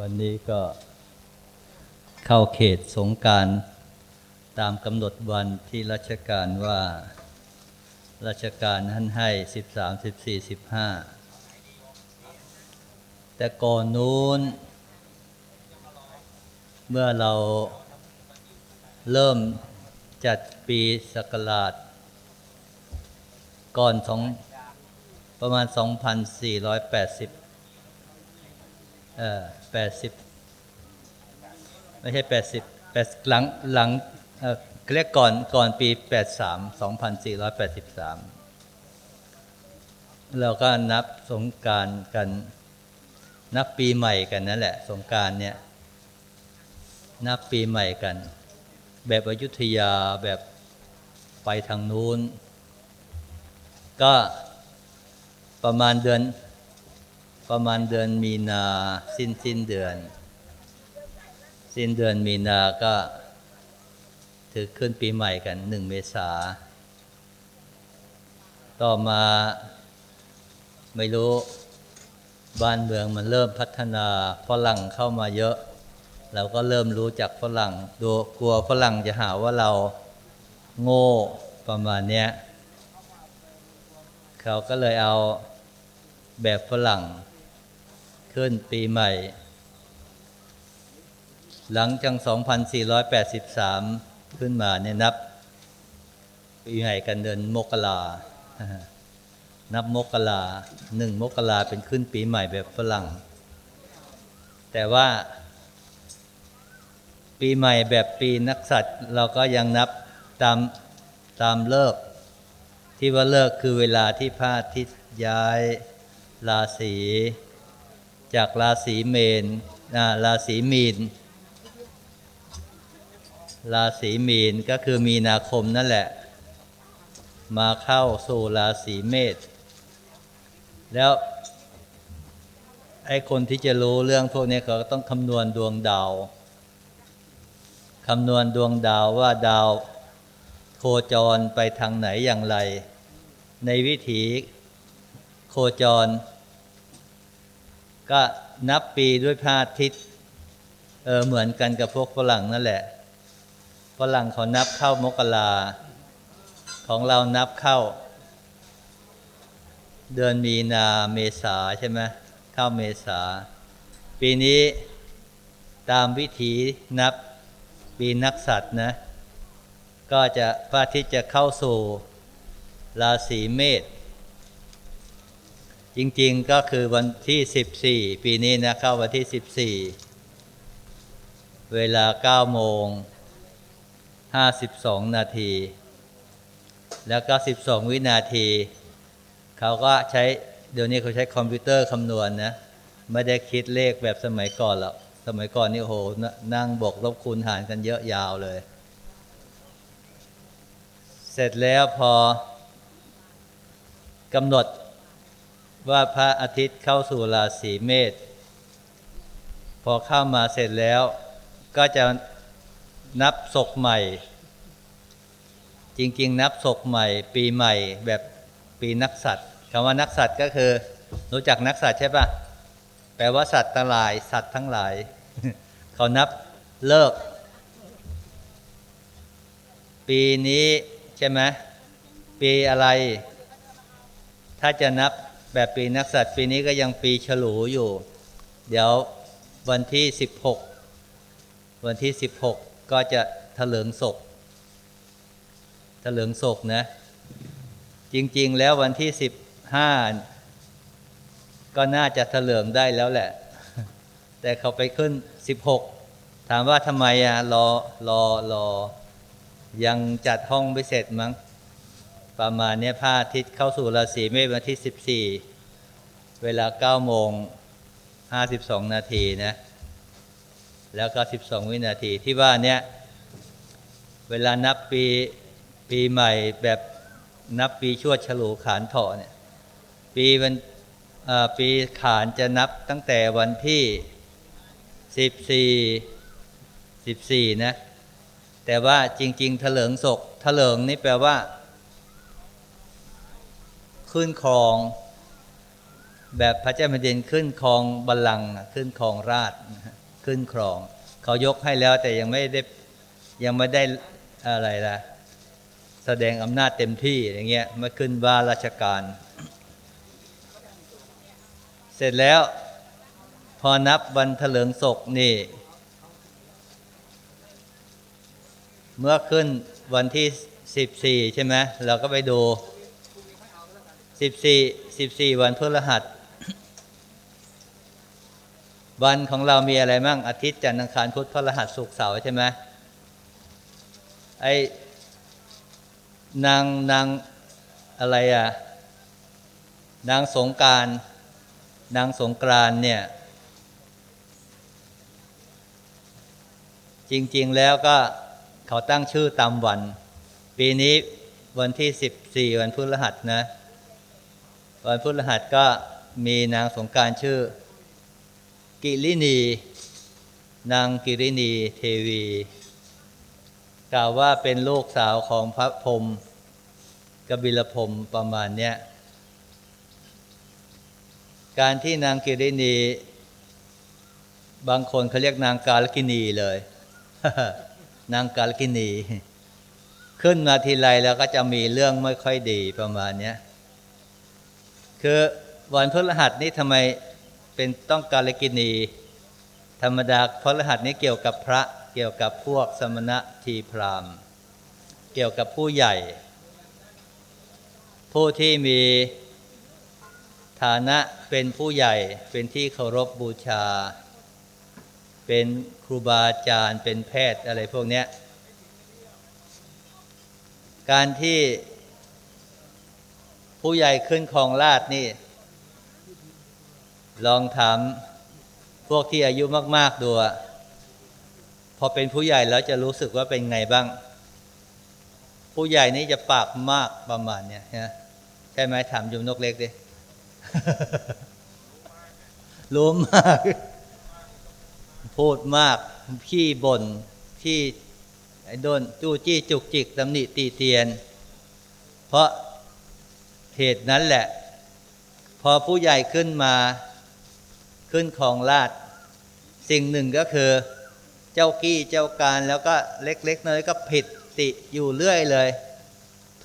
วันนี้ก็เข้าเขตสงการตามกำหนดวันที่ราชการว่า ราชการท่านให้13 14 15แต่ก่อนนู้น เมื่อเราเริ่มจัดปีศักราช ก่อนสองประมาณ 2,480เอ่อ 80ไม่ใช่80 8หลังหลังเรียกก่อนก่อนปี83 2,483เราก็นับสงการกัน นับปีใหม่กันนั่นแหละ สงการเนี่ย นับปีใหม่กัน แบบอยุธยาแบบไปทางนู้น ก็ประมาณเดือน ประมาณเดือนมีนาสิ้นสิ้นเดือน สิ้นเดือนมีนาก็ถือขึ้นปีใหม่กันหนึ่งเมษา ต่อมาไม่รู้บ้านเมืองมันเริ่มพัฒนาฝรั่งเข้ามาเยอะ เราก็เริ่มรู้จักฝรั่งดูกลัวฝรั่งจะหาว่าเราโง่ประมาณเนี้ย เขาก็เลยเอาแบบฝรั่ง ขึ้นปีใหม่ หลังจาก 2483 ขึ้นมาเนี่ยนับ ปีใหม่กันเดือนมกรานับมกราหนึ่งมกราเป็นขึ้นปีใหม่แบบฝรั่ง แต่ว่า ปีใหม่แบบปีนักสัตว์เราก็ยังนับตามตามเลิก ที่ว่าเลิกคือเวลาที่พระอาทิตย์ย้ายราศี จากราศีเมนอ่าราศีมีน ราศีมีนก็คือมีนาคมนั่นแหละ มาเข้าสู่ราศีเมษ แล้วไอ้คนที่จะรู้เรื่องพวกนี้เขาก็ต้องคำนวณดวงดาว คำนวณดวงดาวว่าดาวโคจรไปทางไหนอย่างไร ในวิถีโคจร ก็นับปีด้วยพระอาทิตย์เออเหมือนกันกับพวกฝรั่งนั่นแหละฝรั่งเขานับเข้ามกราของเรานับเข้า เดือนมีนาเมษาใช่ไหมเข้าเมษา ปีนี้ตามวิถีนับปีนักสัตว์นะ ก็จะพระอาทิตย์จะเข้าสู่ราศีเมษ จริง ๆ ก็คือวันที่ 14 ปีนี้นะเข้าวันที่ 14 เวลา 9 โมง 52 นาที แล้วก็ 12 วินาที เขาก็ใช้ เดี๋ยวนี้เขาใช้คอมพิวเตอร์คำนวณนะไม่ได้คิดเลขแบบสมัยก่อนหรอก สมัยก่อนนี่โอ้โหนนั่งบวกลบคูณหารกันเยอะยาวเลย เสร็จแล้วพอกำหนด ว่าพระอาทิตย์เข้าสู่ราศีเมษพอเข้ามาเสร็จแล้ว ก็จะนับศกใหม่ จริง ๆ นับศกใหม่ ปีใหม่แบบปีนักสัตว์คำว่านักสัตว์ก็คือ รู้จักนักสัตว์ใช่ปะแปลว่าสัตว์ทั้งหลาย สัตว์ทั้งหลาย เขานับเลิก ปีนี้ใช่ไหมปีอะไร ถ้าจะนับ แบบปีนักสัตว์ปีนี้ก็ยังปีฉลูอยู่ เดี๋ยววันที่ 16 วันที่ 16 ก็จะเถลิงศกเถลิงศกนะ จริง ๆ แล้ววันที่ 15 ก็น่าจะเถลิงได้แล้วแหละ แต่เขาไปขึ้น 16 ถามว่าทำไมอะรอรอรอ ยังจัดห้องไม่เสร็จมั้งประมาณนี้พระอาทิตย์เข้าสู่ราศีเมษวันที่ 14 เวลา9โมง52นาทีนะ แล้วก็12วินาทีที่ว่าเนี้ยเวลานับปีปีใหม่แบบนับปีชวดฉลูขานเถาะเนี่ยปีวันเอ่อปีขานจะนับตั้งแต่วันที่14 14นะ แต่ว่าจริงๆเถลิงศกเถลิงนี่แปลว่า ขึ้นครอง แบบพระเจ้าแผ่นดินขึ้นครองบัลลังก์ขึ้นครองราชขึ้นครอง เขายกให้แล้วแต่ยังไม่ได้ยังไม่ได้อะไรล่ะแสดงอำนาจเต็มที่อย่างเงี้ยมาขึ้นว่าราชการ เสร็จแล้ว พอนับวันเถลิงศกนี่ เมื่อขึ้นวันที่สิบสี่ใช่ไหมเราก็ไปดูสิบสี่สิบสี่วันพฤหัส วันของเรามีอะไรมั่งอาทิตย์จันทร์อังคารพุธพฤหัสศุกร์เสาร์ใช่ไหมไอ้นางนางอะไรอะนางสงการนางสงกรานเนี่ย จริงๆแล้วก็เขาตั้งชื่อตามวัน ปีนี้วันที่14วันพฤหัสนะ วันพฤหัสก็มีนางสงการชื่อ กิรินี นางกิรินีเทวี กล่าวว่าเป็นลูกสาวของพระพรมกบิลพรมประมาณเนี้ยการที่นางกิรินี บางคนเขาเรียกนางกาลกินีเลย นางกาลกินี ขึ้นมาทีไรแล้วก็จะมีเรื่องไม่ค่อยดีประมาณเนี้ยคือวันพฤหัสนี้ทำไม เป็นต้องกาลกินี ธรรมดาพฤหัสนี้เกี่ยวกับพระเกี่ยวกับพวกสมณะทีพรามเกี่ยวกับผู้ใหญ่ ผู้ที่มีฐานะเป็นผู้ใหญ่เป็นที่เคารพบูชา เป็นครูบาอาจารย์เป็นแพทย์อะไรพวกนี้การที่ผู้ใหญ่ขึ้นครองราชนี่ ลองถามพวกที่อายุมาก ๆ ดูพอเป็นผู้ใหญ่แล้วจะรู้สึกว่าเป็นไงบ้าง ผู้ใหญ่นี่จะปากมากประมาณเนี้ยนะใช่ไหมถามยุมนกเล็กดิรู้มาก พูดมากขี้บน่นขี้ไอ้โดนจู้จี้จุกจิกตำหนิตีเตียน เพราะเหตุนั้นแหละ พอผู้ใหญ่ขึ้นมา ขึ้นของราชสิ่งหนึ่งก็คือ เจ้ากี้เจ้าการแล้วก็เล็กๆน้อยก็ผิดติอยู่เรื่อยเลย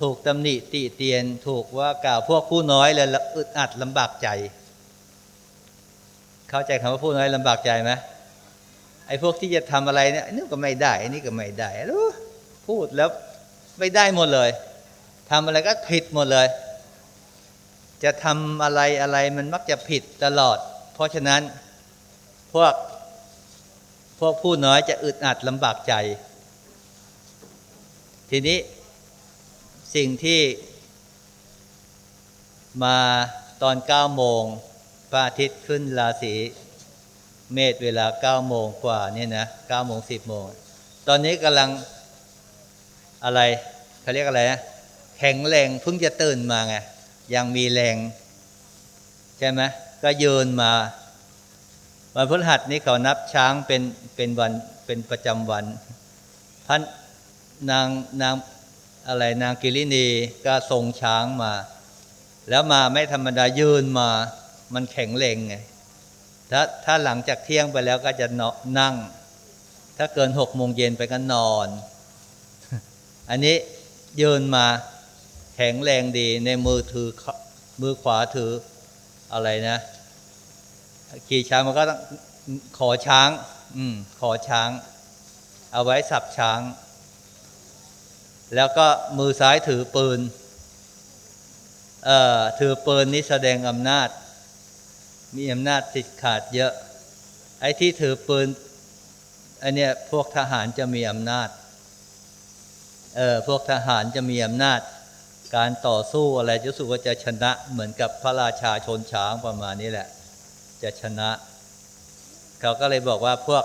ถูกตำหนิติเตียนถูกว่ากล่าวพวกผู้น้อยเลยอึดอัดลำบากใจ เข้าใจคำว่าผู้น้อยลำบากใจไหมไอ้พวกที่จะทำอะไรเนี่ยนี่ก็ไม่ได้อันนี้ก็ไม่ได้รู้พูดแล้วไม่ได้หมดเลยทำอะไรก็ผิดหมดเลย จะทำอะไรอะไรมันมักจะผิดตลอด เพราะฉะนั้นพวกพวกผู้น้อยจะอึดอัดลำบากใจ ทีนี้สิ่งที่มาตอนเก้าโมงพระอาทิตย์ขึ้นราศีเมษเวลาเก้าโมงกว่านี่นะเก้าโมงสิบโมง ตอนนี้กำลังอะไรเขาเรียกอะไรนะแข็งแรงเพิ่งจะตื่นมาไงยังมีแรง ใช่ไหม ก็ยืนมา วันพฤหัสนี้เขานับช้างเป็นเป็นวันเป็นประจำวันท่านนางนางอะไรนางกิรินีก็ทรงช้างมา แล้วมาไม่ธรรมดายืนมา มันแข็งแรงไงถ้าถ้าหลังจากเที่ยงไปแล้วก็จะนาะนั่ง ถ้าเกินหกโมงเย็นไปก็นอน อันนี้ยืนมาแข็งแรงดีในมือถือมือขวาถือ อะไรนะขี่ช้างมันก็ต้องขอช้าง อืม ขอช้าง เอาไว้สับช้าง แล้วก็มือซ้ายถือปืน เอ่อ ถือปืนนี้แสดงอำนาจ มีอำนาจติดขาดเยอะ ไอ้ที่ถือปืนอันเนี้ยพวกทหารจะมีอำนาจ เออ พวกทหารจะมีอำนาจ การต่อสู้อะไรจะรู้สึกว่าจะชนะเหมือนกับพระราชาชนช้างประมาณนี้แหละ จะชนะ เขาก็เลยบอกว่าพวก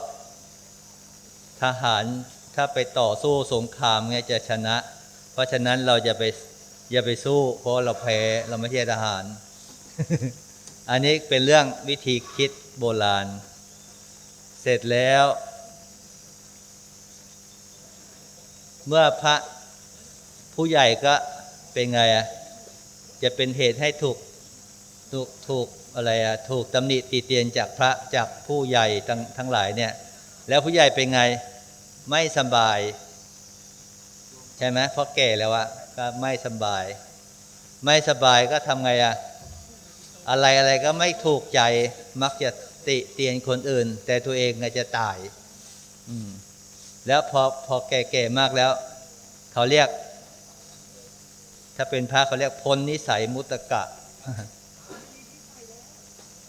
ทหารถ้าไปต่อสู้สงครามเนี่ยจะชนะ เพราะฉะนั้นเราจะไปอย่าไปสู้ เพราะเราแพ้เราไม่ใช่ทหาร อันนี้เป็นเรื่องวิธีคิดโบราณ เสร็จแล้ว เมื่อพระผู้ใหญ่ก็ เป็นไงอะจะเป็นเหตุให้ถูกถูกถูกอะไรอะถูกตำหนิตีเตียนจากพระจากผู้ใหญ่ทั้งทั้งหลายเนี่ย แล้วผู้ใหญ่เป็นไงไม่สบาย ใช่ไหมเพราะแก่แล้วอะก็ไม่สบาย ไม่สบายก็ทำไงอะอะไรอะไรก็ไม่ถูกใจมักจะติเตียนคนอื่น แต่ตัวเองก็จะตาย อืม แล้วพอพอแก่ๆมากแล้ว เขาเรียก ถ้าเป็นพระเขาเรียกพ้นนิสัยมุตกะ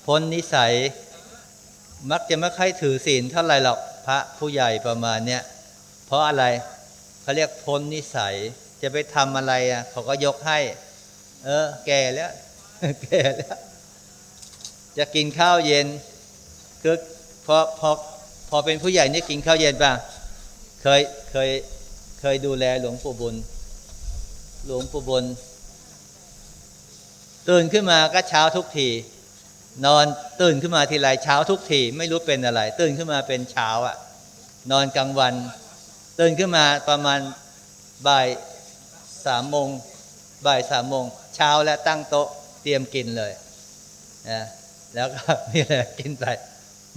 พ้นนิสัย มักจะไม่ค่อยถือศีลเท่าไหรหรอกพระผู้ใหญ่ประมาณเนี้ยเพราะอะไรเขาเรียกพ้นนิสัย จะไปทำอะไรอะเขาก็ยกให้ เออ แก่แล้ว แก่แล้ว จะกินข้าวเย็น คือพอพอพอเป็นผู้ใหญ่นี่กินข้าวเย็นป่ะ เคยเคยเคยดูแลหลวงปู่บุญ หลวงปู่บุญตื่นขึ้นมาก็เช้าทุกที นอนตื่นขึ้นมาทีไรเช้าทุกทีไม่รู้เป็นอะไร ตื่นขึ้นมาเป็นเช้าอะ่ะ นอนกลางวัน ตื่นขึ้นมาประมาณบ่ายสามโมงบ่ายสามโมงเช้าแล้วตั้งโต๊ะเตรียมกินเลยนะแล้วก็นี่แหละกินไป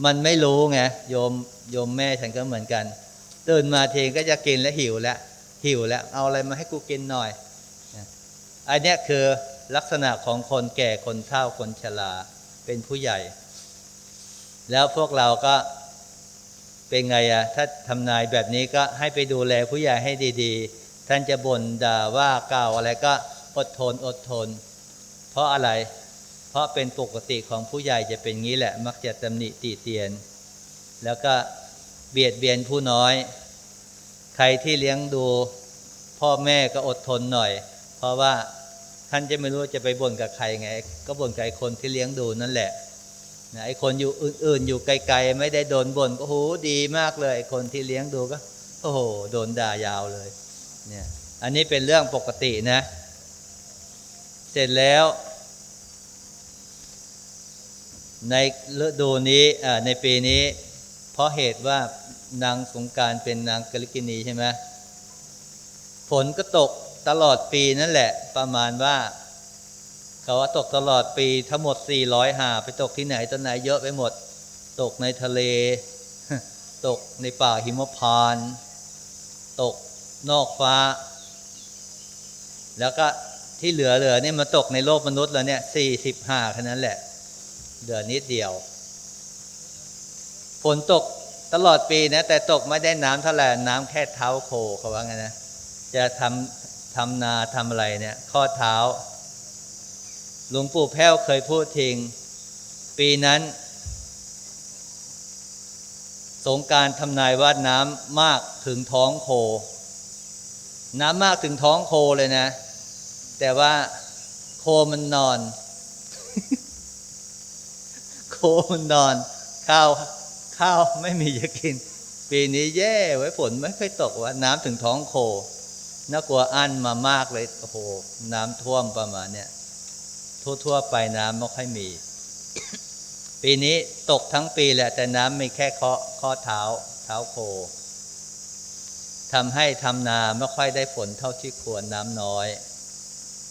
มันไม่รู้ไงโยมโยมแม่ฉันก็เหมือนกัน ตื่นมาเทีก็จะกินแล้วหิวแล้วหิวแล้ว เอาอะไรมาให้กูกินหน่อย อันนี้คือลักษณะของคนแก่คนเฒ่าคนชราเป็นผู้ใหญ่ แล้วพวกเราก็เป็นไงอะถ้าทำนายแบบนี้ก็ให้ไปดูแลผู้ใหญ่ให้ดีๆ ท่านจะบ่นด่าว่ากล่าวอะไรก็อดทนอดทน เพราะอะไร เพราะเป็นปกติของผู้ใหญ่จะเป็นงี้แหละ มักจะตำหนิติเตียน แล้วก็เบียดเบียนผู้น้อย ใครที่เลี้ยงดู พ่อแม่ก็อดทนหน่อย เพราะว่า ท่านจะไม่รู้จะไปบ่นกับใครไง ก็บ่นกับไอ้คนที่เลี้ยงดูนั่นแหละนะไอ้คนอยู่อื่นๆ อยู่ไกลๆ ไม่ได้โดนบ่นก็โหดีมากเลยไอ้คนที่เลี้ยงดูก็โอ้โหโดนด่ายาวเลยเนี่ยอันนี้เป็นเรื่องปกตินะ เสร็จแล้ว ในฤดูนี้ในปีนี้ เพราะเหตุว่านางสงการเป็นนางกลิกินีใช่ไหมฝนก็ตก ตลอดปีนั่นแหละ ประมาณว่าเขาว่าตกตลอดปีทั้งหมด 400 หา ไปตกที่ไหนต้นไหนเยอะไปหมด ตกในทะเล ตกในป่าหิมพาน ตกนอกฟ้า แล้วก็ที่เหลือเหลือเนี่ยมาตกในโลกมนุษย์แล้วเนี่ย40หาแค่นั้นแหละ เหลือนิดเดียวฝนตกตลอดปีนะแต่ตกไม่ได้น้ำเท่าไหร่น้ำแค่เท้าโคเขาว่าไงนะจะทำ ทำนาทำอะไรเนี่ย ข้อเท้าหลวงปู่แพ้วเคยพูดทิ้งปีนั้น สงการทำนายว่าน้ำมากถึงท้องโค น้ำมากถึงท้องโคเลยนะ แต่ว่าโคมันนอน โคมันนอน ข้าวข้าวไม่มีจะกิน ปีนี้แย่ไว้ฝนไม่ค่อยตกว่า น้ำถึงท้องโค น่ากลัวอั้นมามากเลยโอ้โหน้ำท่วมประมาณเนี้ยทั่วๆไปน้ำไม่ค่อยมี ปีนี้ตกทั้งปีแหละ แต่น้ำมีแค่ข้อข้อเท้า เท้าโคทำให้ทำนาไม่ค่อยได้ฝนเท่าที่ควรน้ำน้อย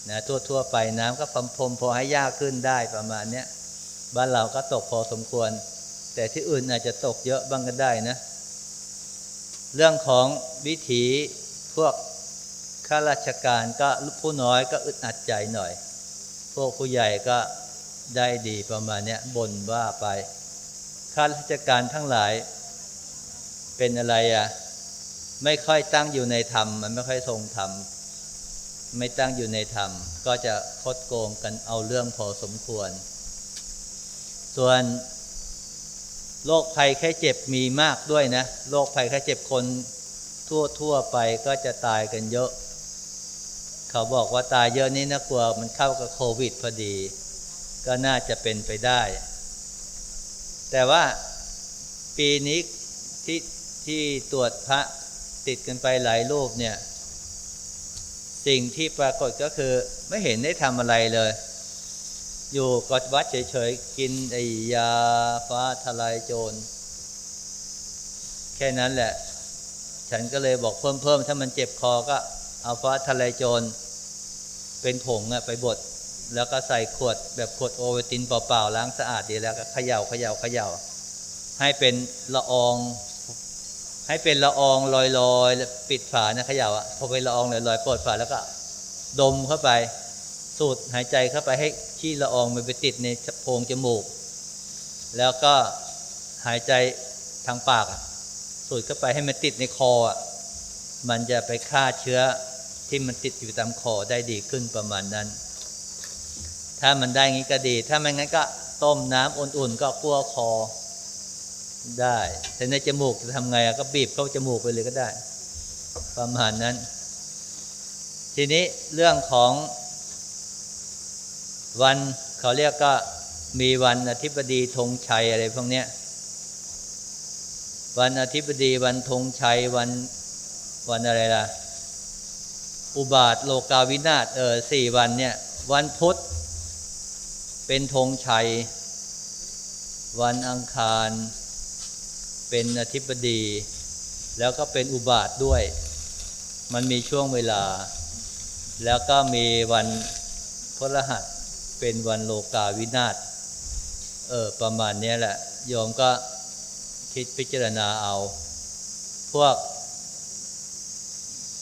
นะทั่วๆไปน้ำก็พรมพรมพอให้ยากขึ้นได้ประมาณเนี้ยบ้านเราก็ตกพอสมควร แต่ที่อื่นอาจจะตกเยอะบ้างก็ได้นะ เรื่องของวิถีพวก ข้าราชการก็ผู้น้อยก็อึดอัดใจหน่อย พวกผู้ใหญ่ก็ได้ดีประมาณเนี้ยบ่นว่าไปข้าราชการทั้งหลาย เป็นอะไรอะไม่ค่อยตั้งอยู่ในธรรม มันไม่ค่อยทรงธรรมไม่ตั้งอยู่ในธรรม ก็จะคดโกงกันเอาเรื่องพอสมควร ส่วนโรคภัยแค่เจ็บมีมากด้วยนะโรคภัยแค่เจ็บคนทั่วทั่วไปก็จะตายกันเยอะ เขาบอกว่าตายเยอะนี่นะกลัวมันเข้ากับโควิดพอดี ก็น่าจะเป็นไปได้ แต่ว่าปีนี้ที่ที่ตรวจพระติดกันไปหลายรูปเนี่ย สิ่งที่ปรากฏก็คือไม่เห็นได้ทำอะไรเลย อยู่กอดวัดเฉยๆ กินไอยาฟ้าทลายโจร แค่นั้นแหละ ฉันก็เลยบอกเพิ่มๆ ถ้ามันเจ็บคอก็ เอาฟ้าทลายโจรเป็นผงอะไปบดแล้วก็ใส่ขวดแบบขวดโอเวตินเปล่าๆล้างสะอาดดีแล้วก็เขย่าเขย่าเขย่าให้เป็นละออง ให้เป็นละอองลอยๆปิดฝานะเขย่าอะพอเป็นละอองลอยๆเปิดฝาแล้วก็ ดมเข้าไปสูดหายใจเข้าไปให้ขี้ละอองมันไปติดในโพรงจมูก แล้วก็หายใจทางปากสูดเข้าไปให้มันติดในคออะ มันจะไปฆ่าเชื้อที่มันติดอยู่ตามคอได้ดีขึ้นประมาณนั้น ถ้ามันได้งี้ก็ดี ถ้าไม่งั้นก็ต้มน้ำอุ่นๆ ก็กลัวคอได้แต่ในจมูกจะทำไงอะก็บีบเข้าจมูกไปเลยก็ได้ ประมาณนั้น ทีนี้เรื่องของวันเขาเรียกก็มีวันอธิบดีธงชัยอะไรพวกเนี้ย วันอธิบดีวันธงชัยวัน วันอะไรล่ะ อุบาทโลกาวินาศเออสี่วันเนี่ย วันพุธ เป็นธงชัย วันอังคาร เป็นอธิบดี แล้วก็เป็นอุบาทด้วย มันมีช่วงเวลา แล้วก็มีวันพฤหัสเป็นวันโลกาวินาศเออประมาณเนี้ยแหละโยมก็คิดพิจารณาเอา พวก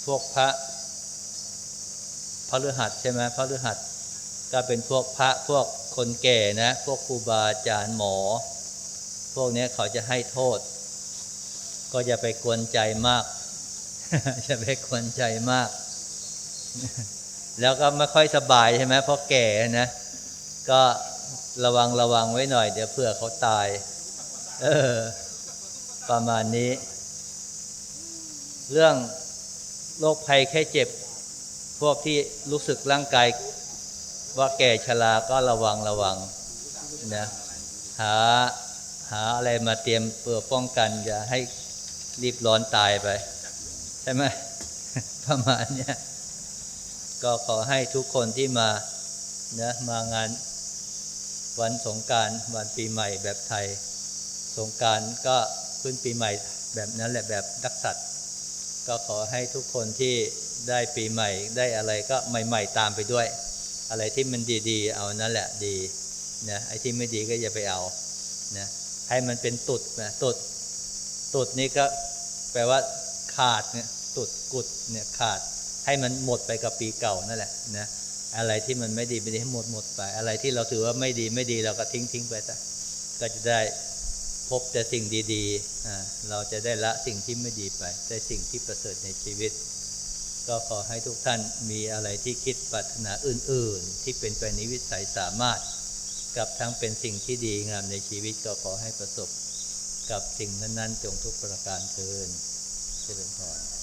พวกพระพระฤหัสใช่ไหมพระฤหัสก็เป็นพวกพระพวกคนแก่นะ พวกครูบาอาจารย์หมอ พวกนี้เขาจะให้โทษ ก็อย่าไปกวนใจมากอย่าไปกวนใจมาก แล้วก็ไม่ค่อยสบายใช่ไหมเพราะแก่นะ ก็ระวังระวังไว้หน่อย เดี๋ยวเผื่อเขาตาย เออ ประมาณนี้ เรื่อง โรคภัยแค่เจ็บ พวกที่รู้สึกร่างกายว่าแก่ชราก็ระวังระวังนะหาหาอะไรมาเตรียมเพื่อป้องกัน อย่าให้รีบร้อนตายไป ใช่ไหมประมาณเนี้ยก็ขอให้ทุกคนที่มานะมางานวันสงการวันปีใหม่แบบไทย สงการก็ขึ้นปีใหม่แบบนั้นแหละแบบดักสัตว์ ก็ขอให้ทุกคนที่ได้ปีใหม่ได้อะไรก็ใหม่ ๆ ตามไปด้วย อะไรที่มันดีๆ เอานั่นแหละดีนะไอ้ที่ไม่ดีก็อย่าไปเอานะให้มันเป็นตุดนะตุดตุดนี่ก็แปลว่าขาดเนี่ยตุดกุดเนี่ยขาดให้มันหมดไปกับปีเก่านั่นแหละนะอะไรที่มันไม่ดีไม่ดีให้หมดหมดไป อะไรที่เราถือว่าไม่ดีไม่ดีเราก็ทิ้งทิ้งไปซะก็จะได้ พบแต่สิ่งดีๆ เราจะได้ละสิ่งที่ไม่ดีไป ได้สิ่งที่ประเสริฐในชีวิต ก็ขอให้ทุกท่านมีอะไรที่คิดปรารถนาอื่น ๆ ที่เป็นไปในวิสัยสามารถ กับทั้งเป็นสิ่งที่ดีงามในชีวิตก็ขอให้ประสบ กับสิ่งนั้น ๆ จงทุกประการเทินเจริญพร